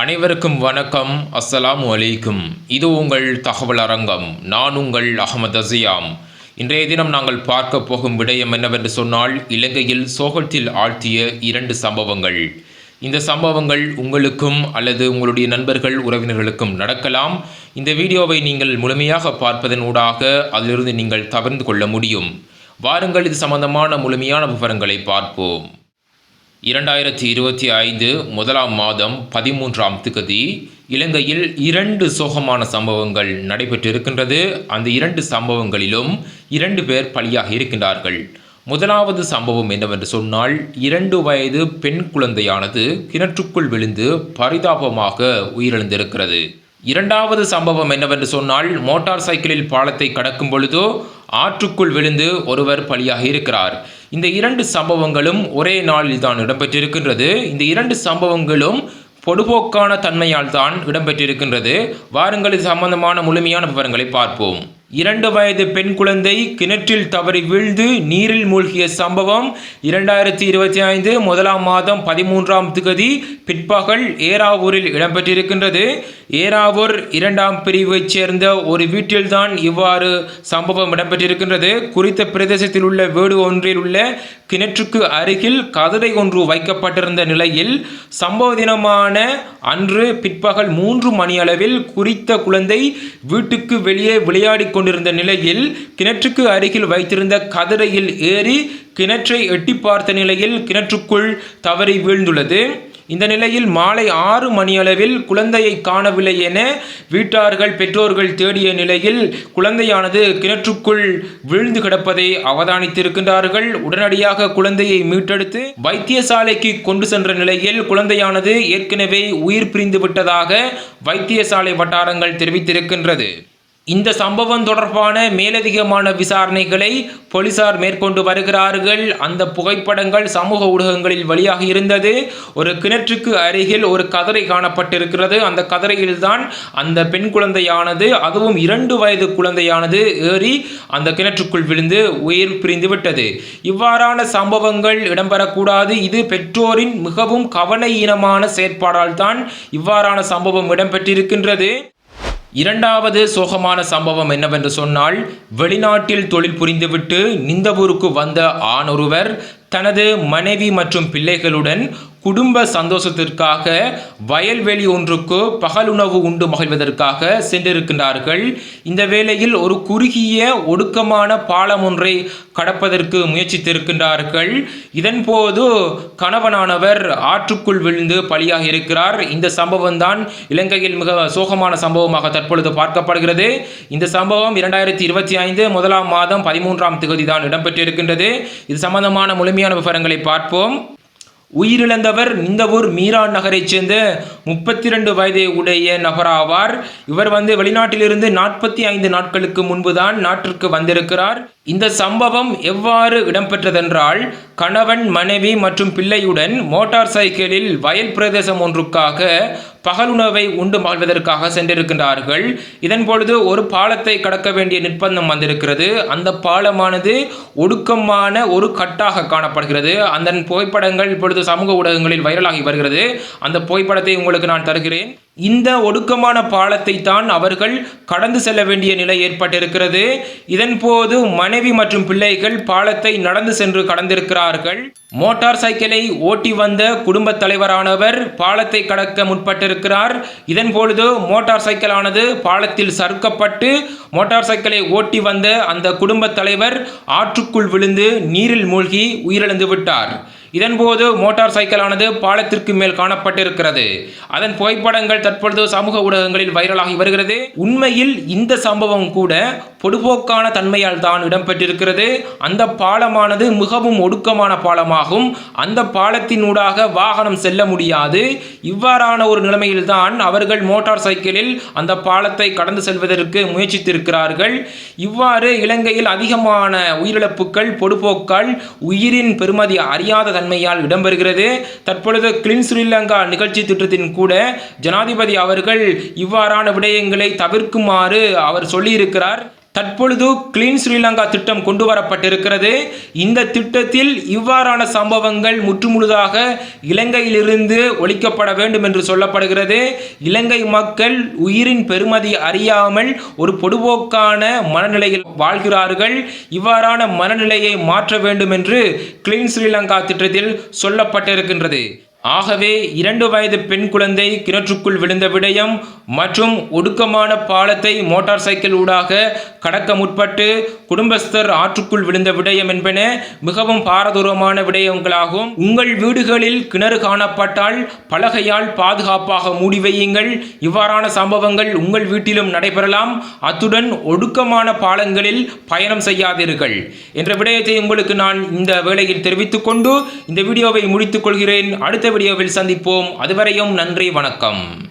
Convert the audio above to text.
அனைவருக்கும் வணக்கம். அஸ்ஸலாம் வலைக்கும் இது உங்கள் தகவல் அரங்கம். நான் உங்கள் அகமது அசியாம். இன்றைய தினம் நாங்கள் பார்க்க போகும் விடயம் என்னவென்று சொன்னால் இலங்கையில் சோகத்தில் ஆழ்த்திய இரண்டு சம்பவங்கள். இந்த சம்பவங்கள் உங்களுக்கும் அல்லது உங்களுடைய நண்பர்கள் உறவினர்களுக்கும் நடக்கலாம். இந்த வீடியோவை நீங்கள் முழுமையாக பார்ப்பதன் ஊடாக அதிலிருந்து நீங்கள் தவிர்ந்து கொள்ள முடியும். வாருங்கள் இது சம்பந்தமான முழுமையான விவரங்களை பார்ப்போம். இரண்டாயிரத்தி இருபத்தி ஐந்து முதலாம் மாதம் பதிமூன்றாம் திகதி இலங்கையில் இரண்டு சோகமான சம்பவங்கள் நடைபெற்றிருக்கின்றது. அந்த இரண்டு சம்பவங்களிலும் இரண்டு பேர் பலியாக இருக்கின்றார்கள். முதலாவது சம்பவம் என்னவென்று சொன்னால் இரண்டு வயது பெண் குழந்தையானது கிணற்றுக்குள் விழுந்து பரிதாபமாக உயிரிழந்திருக்கிறது. இரண்டாவது சம்பவம் என்னவென்று சொன்னால் மோட்டார் சைக்கிளில் பாலத்தை கடக்கும் பொழுதோ ஆற்றுக்குள் விழுந்து ஒருவர் பலியாக இருக்கிறார். இந்த இரண்டு சம்பவங்களும் ஒரே நாளில் தான் இடம்பெற்றிருக்கின்றது. இந்த இரண்டு சம்பவங்களும் பொடுபோக்கான தன்மையால் தான் இடம்பெற்றிருக்கின்றது. வாருங்கள் இது சம்பந்தமான முழுமையான விவரங்களை பார்ப்போம். இரண்டு வயது பெண் குழந்தை கிணற்றில் தவறி வீழ்ந்து நீரில் மூழ்கிய சம்பவம் இரண்டாயிரத்தி இருபத்தி ஐந்து முதலாம் மாதம் பதிமூன்றாம் திகதி பிற்பகல் ஏராவூரில் இடம்பெற்றிருக்கின்றது. ஏராவூர் இரண்டாம் பிரிவைச் சேர்ந்த ஒரு வீட்டில்தான் இவ்வாறு சம்பவம் இடம்பெற்றிருக்கின்றது. குறித்த பிரதேசத்தில் உள்ள வீடு ஒன்றில் உள்ள கிணற்றுக்கு அருகில் கதரை ஒன்று வைக்கப்பட்டிருந்த நிலையில் சம்பவ தினமான அன்று பிற்பகல் மூன்று மணியளவில் குறித்த குழந்தை வீட்டுக்கு வெளியே விளையாடி கொண்டிருந்த நிலையில் கிணற்றுக்கு அருகில் வைத்திருந்த கதிரையில் ஏறி கிணற்றை எட்டி பார்த்த நிலையில் கிணற்றுக்குள் தவறி வீழ்ந்துள்ளது. இந்த நிலையில் மாலை ஆறு மணியளவில் குழந்தையை காணவில்லை என வீட்டார்கள் பெற்றோர்கள் தேடிய நிலையில் குழந்தையானது கிணற்றுக்குள் விழுந்து கிடப்பதை அவதானித்திருக்கின்றார்கள். உடனடியாக குழந்தையை மீட்டெடுத்து வைத்தியசாலைக்கு கொண்டு சென்ற நிலையில் குழந்தையானது ஏற்கனவே உயிர் பிரிந்து விட்டதாக வைத்தியசாலை வட்டாரங்கள் தெரிவித்திருக்கின்றது. இந்த சம்பவம் தொடர்பான மேலதிகமான விசாரணைகளை போலீசார் மேற்கொண்டு வருகிறார்கள். அந்த புகைப்படங்கள் சமூக ஊடகங்களில் வெளியாக இருந்தது. ஒரு கிணற்றுக்கு அருகில் ஒரு கதரை காணப்பட்டிருக்கிறது. அந்த கதரையில்தான் அந்த பெண் குழந்தையானது அதுவும் இரண்டு வயது குழந்தையானது ஏறி அந்த கிணற்றுக்குள் விழுந்து உயிர் பிரிந்து விட்டது. இவ்வாறான சம்பவங்கள் இடம்பெறக்கூடாது. இது பெற்றோரின் மிகவும் கவலையீனமான செயற்பாடால் தான் இவ்வாறான சம்பவம் இடம்பெற்றிருக்கின்றது. இரண்டாவது சோகமான சம்பவம் என்னவென்று சொன்னால் வெளிநாட்டில் தொழில் புரிந்துவிட்டு நிந்தவூருக்கு வந்த ஆணொருவர் தனது மனைவி மற்றும் பிள்ளைகளுடன் குடும்ப சந்தோஷத்திற்காக வயல்வெளி ஒன்றுக்கு பகலுணவு உண்டு மகிழ்வதற்காக சென்றிருக்கின்றார்கள். இந்த வேளையில் ஒரு குறுகிய ஒடுக்கமான பாலம் ஒன்றை கடப்பதற்கு முயற்சித்திருக்கின்றார்கள். இதன்போது கணவனானவர் ஆற்றுக்குள் விழுந்து பலியாக இருக்கிறார். இந்த சம்பவம் தான் இலங்கையில் மிக சோகமான சம்பவமாக தற்பொழுது பார்க்கப்படுகிறது. இந்த சம்பவம் இரண்டாயிரத்தி இருபத்தி ஐந்து முதலாம் மாதம் பதிமூன்றாம் தேதி தான் இடம்பெற்றிருக்கின்றது. இது சம்பந்தமான முழுமையான விவரங்களை பார்ப்போம். உயிரிழந்தவர் நிந்தவூர் மீரா நகரைச் சேர்ந்த முப்பத்தி ரெண்டு வயதை உடைய நபராவார் இவர் வந்து வெளிநாட்டிலிருந்து நாற்பத்தி ஐந்து நாட்களுக்கு முன்புதான் நாட்டிற்கு வந்திருக்கிறார். இந்த சம்பவம் எவ்வாறு இடம்பெற்றதென்றால் கணவன் மனைவி மற்றும் பிள்ளையுடன் மோட்டார் சைக்கிளில் வயல் பிரதேசம் ஒன்றுக்காக பகலுணவை உண்டு மாழ்வதற்காக சென்றிருக்கின்றார்கள். இதன் பொழுது ஒரு பாலத்தை கடக்க வேண்டிய நிர்பந்தம் வந்திருக்கிறது. அந்த பாலமானது ஒடுக்கமான ஒரு கட்டாக காணப்படுகிறது. அந்த புகைப்படங்கள் இப்பொழுது சமூக ஊடகங்களில் வைரலாகி வருகிறது. அந்த புகைப்படத்தை உங்களுக்கு நான் தருகிறேன். இந்த ஒடுக்கமான பாலத்தை தான் அவர்கள் கடந்து செல்ல வேண்டிய நிலை ஏற்பட்டிருக்கிறது. இதன் போது மனைவி மற்றும் பிள்ளைகள் பாலத்தை நடந்து சென்று கடந்திருக்கிறார்கள். மோட்டார் சைக்கிளை ஓட்டி வந்த குடும்ப தலைவரானவர் பாலத்தை கடக்க முற்பட்டிருக்கிறார். இதன் பொழுது மோட்டார் சைக்கிளானது பாலத்தில் சறுக்கப்பட்டு மோட்டார் சைக்கிளை ஓட்டி வந்த அந்த குடும்ப தலைவர் ஆற்றுக்குள் விழுந்து நீரில் மூழ்கி உயிரிழந்து விட்டார். இதன்போது மோட்டார் சைக்கிளானது பாலத்திற்கு மேல் காணப்பட்டிருக்கிறது. அதன் புகைப்படங்கள் தற்பொழுது சமூக ஊடகங்களில் வைரலாகி வருகிறது. உண்மையில் இந்த சம்பவம் கூட பொடுபோக்கான தன்மையால் தான் இடம்பெற்றிருக்கிறது. அந்த பாலமானது மிகவும் ஒடுக்கமான பாலமாகும். அந்த பாலத்தினூடாக வாகனம் செல்ல முடியாது. இவ்வாறான ஒரு நிலைமையில்தான் அவர்கள் மோட்டார் சைக்கிளில் அந்த பாலத்தை கடந்து செல்வதற்கு முயற்சித்திருக்கிறார்கள். இவ்வாறு இலங்கையில் அதிகமான உயிரிழப்புகள் பொடுபோக்கால் உயிரின் பெருமதி அறியாத தன்மையால் இடம்பெறுகிறது. தற்பொழுது கிளின் ஸ்ரீலங்கா நிகழ்ச்சி திட்டத்தின் கூட ஜனாதிபதி அவர்கள் இவ்வாறான விடயங்களை தவிர்க்குமாறு அவர் சொல்லியிருக்கிறார். தற்பொழுது கிளீன் ஸ்ரீலங்கா திட்டம் கொண்டு வரப்பட்டிருக்கிறது இந்த திட்டத்தில் இவ்வாறான சம்பவங்கள் முற்றுமுழுதாக இலங்கையிலிருந்து ஒழிக்கப்பட வேண்டும் என்று சொல்லப்படுகிறது. இலங்கை மக்கள் உயிரின் பெருமதி அறியாமல் ஒரு பொடுபோக்கான மனநிலையில் வாழ்கிறார்கள். இவ்வாறான மனநிலையை மாற்ற வேண்டும் என்று கிளீன் ஸ்ரீலங்கா திட்டத்தில் சொல்லப்பட்டிருக்கின்றது. ஆகவே இரண்டு வயது பெண் குழந்தை கிணற்றுக்குள் விழுந்த விடயம் மற்றும் ஒடுக்கமான பாலத்தை மோட்டார் சைக்கிள் ஊடாக கடக்க முற்பட்டு குடும்பஸ்தர் ஆற்றுக்குள் விழுந்த விடயம் என்பன மிகவும் பாரதூரமான விடயங்களாகும். உங்கள் வீடுகளில் கிணறு காணப்பட்டால் பலகையால் பாதுகாப்பாக மூடி வையுங்கள். இவ்வாறான சம்பவங்கள் உங்கள் வீட்டிலும் நடைபெறலாம். அத்துடன் ஒடுக்கமான பாலங்களில் பயணம் செய்யாதீர்கள். என்ற விடயத்தை உங்களுக்கு நான் இந்த வேளையில் தெரிவித்துக் கொண்டு இந்த வீடியோவை முடித்துக் கொள்கிறேன். அடுத்த வீடியோவில் சந்திப்போம். அதுவரையும் நன்றி வணக்கம்.